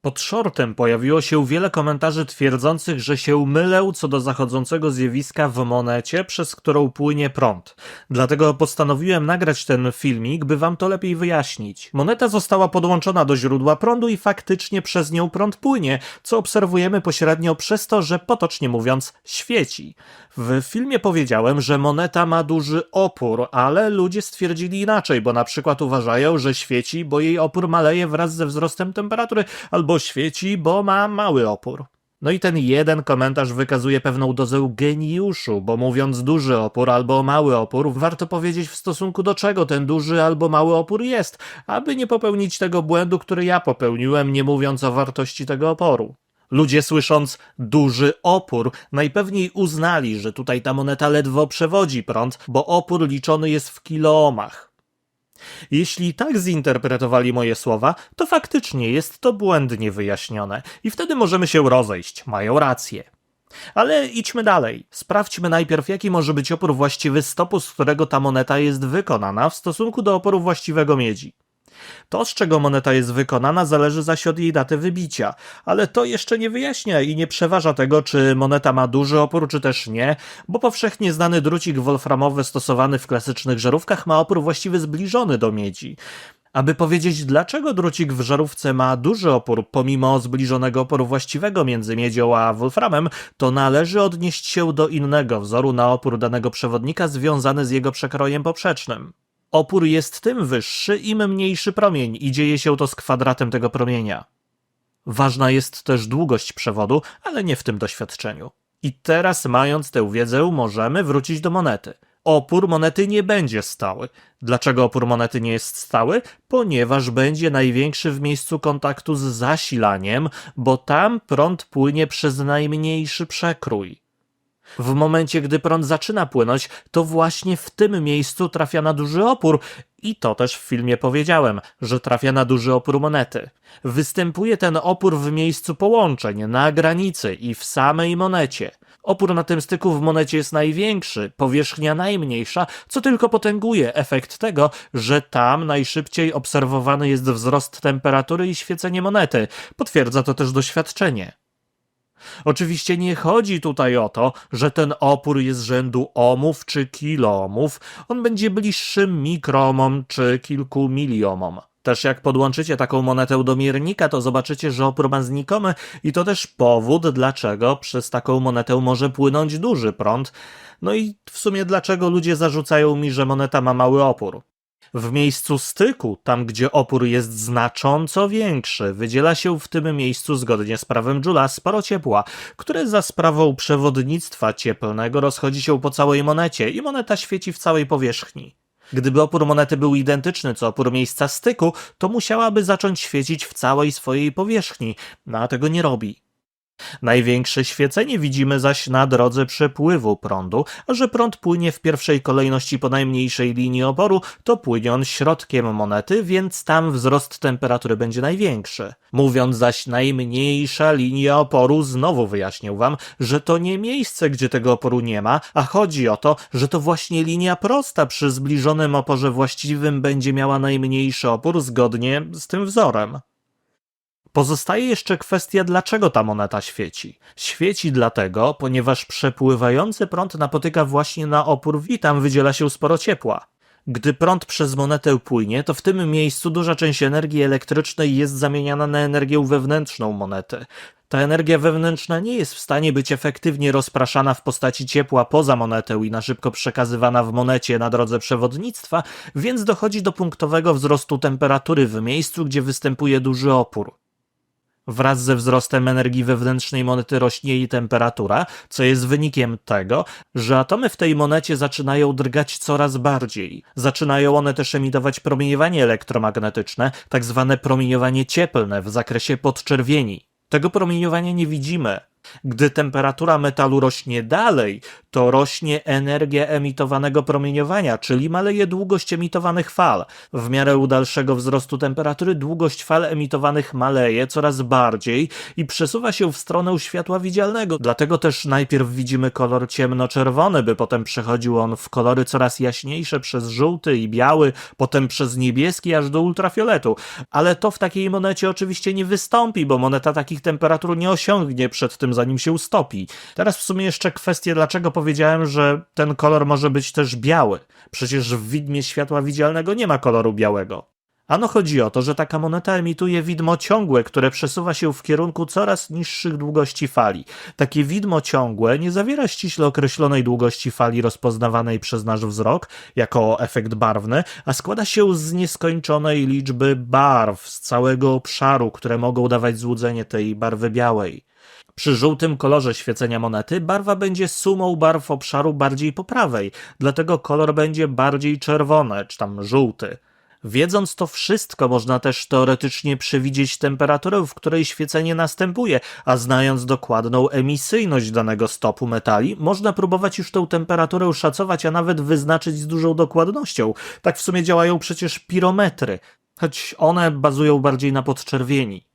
Pod shortem pojawiło się wiele komentarzy twierdzących, że się mylę co do zachodzącego zjawiska w monecie, przez którą płynie prąd. Dlatego postanowiłem nagrać ten filmik, by wam to lepiej wyjaśnić. Moneta została podłączona do źródła prądu i faktycznie przez nią prąd płynie, co obserwujemy pośrednio przez to, że potocznie mówiąc świeci. W filmie powiedziałem, że moneta ma duży opór, ale ludzie stwierdzili inaczej, bo na przykład uważają, że świeci, bo jej opór maleje wraz ze wzrostem temperatury, albo świeci, bo ma mały opór. No i ten jeden komentarz wykazuje pewną dozę geniuszu, bo mówiąc duży opór albo mały opór, warto powiedzieć w stosunku do czego ten duży albo mały opór jest, aby nie popełnić tego błędu, który ja popełniłem, nie mówiąc o wartości tego oporu. Ludzie słysząc duży opór, najpewniej uznali, że tutaj ta moneta ledwo przewodzi prąd, bo opór liczony jest w kiloohmach. Jeśli tak zinterpretowali moje słowa, to faktycznie jest to błędnie wyjaśnione i wtedy możemy się rozejść, mają rację. Ale idźmy dalej. Sprawdźmy najpierw, jaki może być opór właściwy stopu, z którego ta moneta jest wykonana w stosunku do oporu właściwego miedzi. To, z czego moneta jest wykonana, zależy zaś od jej daty wybicia, ale to jeszcze nie wyjaśnia i nie przeważa tego, czy moneta ma duży opór, czy też nie, bo powszechnie znany drucik wolframowy stosowany w klasycznych żarówkach ma opór właściwy zbliżony do miedzi. Aby powiedzieć, dlaczego drucik w żarówce ma duży opór pomimo zbliżonego oporu właściwego między miedzią a wolframem, to należy odnieść się do innego wzoru na opór danego przewodnika związany z jego przekrojem poprzecznym. Opór jest tym wyższy, im mniejszy promień i dzieje się to z kwadratem tego promienia. Ważna jest też długość przewodu, ale nie w tym doświadczeniu. I teraz, mając tę wiedzę, możemy wrócić do monety. Opór monety nie będzie stały. Dlaczego opór monety nie jest stały? Ponieważ będzie największy w miejscu kontaktu z zasilaniem, bo tam prąd płynie przez najmniejszy przekrój. W momencie, gdy prąd zaczyna płynąć, to właśnie w tym miejscu trafia na duży opór. I to też w filmie powiedziałem, że trafia na duży opór monety. Występuje ten opór w miejscu połączeń, na granicy i w samej monecie. Opór na tym styku w monecie jest największy, powierzchnia najmniejsza, co tylko potęguje efekt tego, że tam najszybciej obserwowany jest wzrost temperatury i świecenie monety. Potwierdza to też doświadczenie. Oczywiście nie chodzi tutaj o to, że ten opór jest rzędu ohmów czy kiloohmów, on będzie bliższy mikromom czy kilku miliomom. Też jak podłączycie taką monetę do miernika, to zobaczycie, że opór ma znikomy i to też powód, dlaczego przez taką monetę może płynąć duży prąd. No i w sumie dlaczego ludzie zarzucają mi, że moneta ma mały opór. W miejscu styku, tam gdzie opór jest znacząco większy, wydziela się w tym miejscu zgodnie z prawem Joule'a sporo ciepła, które za sprawą przewodnictwa cieplnego rozchodzi się po całej monecie i moneta świeci w całej powierzchni. Gdyby opór monety był identyczny co opór miejsca styku, to musiałaby zacząć świecić w całej swojej powierzchni, no a tego nie robi. Największe świecenie widzimy zaś na drodze przepływu prądu, a że prąd płynie w pierwszej kolejności po najmniejszej linii oporu, to płynie on środkiem monety, więc tam wzrost temperatury będzie największy. Mówiąc zaś najmniejsza linia oporu, znowu wyjaśnię wam, że to nie miejsce, gdzie tego oporu nie ma, a chodzi o to, że to właśnie linia prosta przy zbliżonym oporze właściwym będzie miała najmniejszy opór zgodnie z tym wzorem. Pozostaje jeszcze kwestia, dlaczego ta moneta świeci. Świeci dlatego, ponieważ przepływający prąd napotyka właśnie na opór i tam wydziela się sporo ciepła. Gdy prąd przez monetę płynie, to w tym miejscu duża część energii elektrycznej jest zamieniana na energię wewnętrzną monety. Ta energia wewnętrzna nie jest w stanie być efektywnie rozpraszana w postaci ciepła poza monetę i na szybko przekazywana w monecie na drodze przewodnictwa, więc dochodzi do punktowego wzrostu temperatury w miejscu, gdzie występuje duży opór. Wraz ze wzrostem energii wewnętrznej monety rośnie jej temperatura, co jest wynikiem tego, że atomy w tej monecie zaczynają drgać coraz bardziej. Zaczynają one też emitować promieniowanie elektromagnetyczne, tak zwane promieniowanie cieplne w zakresie podczerwieni. Tego promieniowania nie widzimy. Gdy temperatura metalu rośnie dalej, to rośnie energia emitowanego promieniowania, czyli maleje długość emitowanych fal. W miarę dalszego wzrostu temperatury długość fal emitowanych maleje coraz bardziej i przesuwa się w stronę światła widzialnego. Dlatego też najpierw widzimy kolor ciemnoczerwony, by potem przechodził on w kolory coraz jaśniejsze przez żółty i biały, potem przez niebieski aż do ultrafioletu. Ale to w takiej monecie oczywiście nie wystąpi, bo moneta takich temperatur nie osiągnie przed tym, zanim się ustopi. Teraz w sumie jeszcze kwestia, dlaczego powiedziałem, że ten kolor może być też biały. Przecież w widmie światła widzialnego nie ma koloru białego. Ano chodzi o to, że taka moneta emituje widmo ciągłe, które przesuwa się w kierunku coraz niższych długości fali. Takie widmo ciągłe nie zawiera ściśle określonej długości fali rozpoznawanej przez nasz wzrok jako efekt barwny, a składa się z nieskończonej liczby barw z całego obszaru, które mogą dawać złudzenie tej barwy białej. Przy żółtym kolorze świecenia monety barwa będzie sumą barw obszaru bardziej po prawej, dlatego kolor będzie bardziej czerwony, czy tam żółty. Wiedząc to wszystko, można też teoretycznie przewidzieć temperaturę, w której świecenie następuje, a znając dokładną emisyjność danego stopu metali, można próbować już tę temperaturę szacować, a nawet wyznaczyć z dużą dokładnością. Tak w sumie działają przecież pirometry, choć one bazują bardziej na podczerwieni.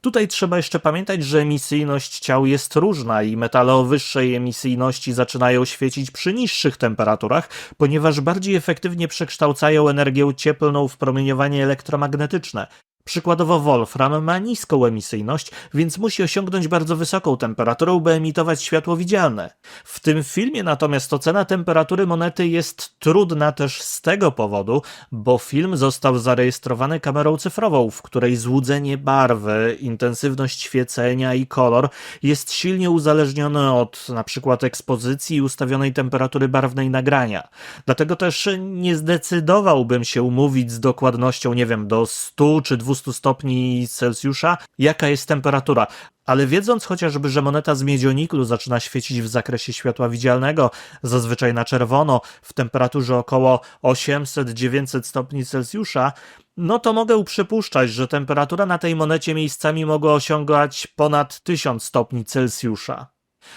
Tutaj trzeba jeszcze pamiętać, że emisyjność ciał jest różna i metale o wyższej emisyjności zaczynają świecić przy niższych temperaturach, ponieważ bardziej efektywnie przekształcają energię cieplną w promieniowanie elektromagnetyczne. Przykładowo Wolfram ma niską emisyjność, więc musi osiągnąć bardzo wysoką temperaturę, by emitować światło widzialne. W tym filmie natomiast ocena temperatury monety jest trudna też z tego powodu, bo film został zarejestrowany kamerą cyfrową, w której złudzenie barwy, intensywność świecenia i kolor jest silnie uzależnione od na przykład ekspozycji i ustawionej temperatury barwnej nagrania. Dlatego też nie zdecydowałbym się mówić z dokładnością, nie wiem, do 100 czy 200 stopni Celsjusza, jaka jest temperatura. Ale wiedząc chociażby, że moneta z miedzioniklu zaczyna świecić w zakresie światła widzialnego, zazwyczaj na czerwono, w temperaturze około 800-900 stopni Celsjusza, no to mogę przypuszczać, że temperatura na tej monecie miejscami mogła osiągać ponad 1000 stopni Celsjusza.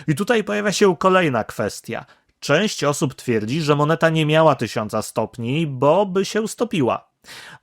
I tutaj pojawia się kolejna kwestia. Część osób twierdzi, że moneta nie miała 1000 stopni, bo by się stopiła.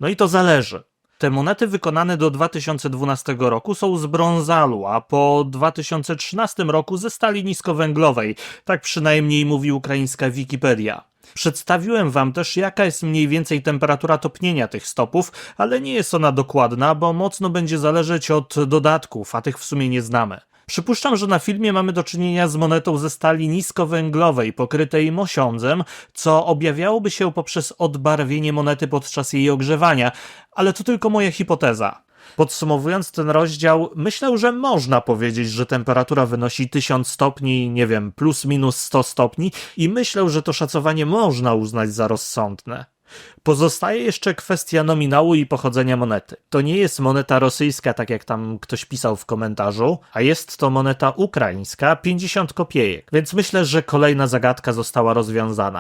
No i to zależy. Te monety wykonane do 2012 roku są z brązalu, a po 2013 roku ze stali niskowęglowej. Tak przynajmniej mówi ukraińska Wikipedia. Przedstawiłem wam też, jaka jest mniej więcej temperatura topnienia tych stopów, ale nie jest ona dokładna, bo mocno będzie zależeć od dodatków, a tych w sumie nie znamy. Przypuszczam, że na filmie mamy do czynienia z monetą ze stali niskowęglowej, pokrytej mosiądzem, co objawiałoby się poprzez odbarwienie monety podczas jej ogrzewania, ale to tylko moja hipoteza. Podsumowując ten rozdział, myślę, że można powiedzieć, że temperatura wynosi 1000 stopni, nie wiem, plus minus 100 stopni i myślę, że to szacowanie można uznać za rozsądne. Pozostaje jeszcze kwestia nominału i pochodzenia monety. To nie jest moneta rosyjska, tak jak tam ktoś pisał w komentarzu, a jest to moneta ukraińska, 50 kopiejek, więc myślę, że kolejna zagadka została rozwiązana.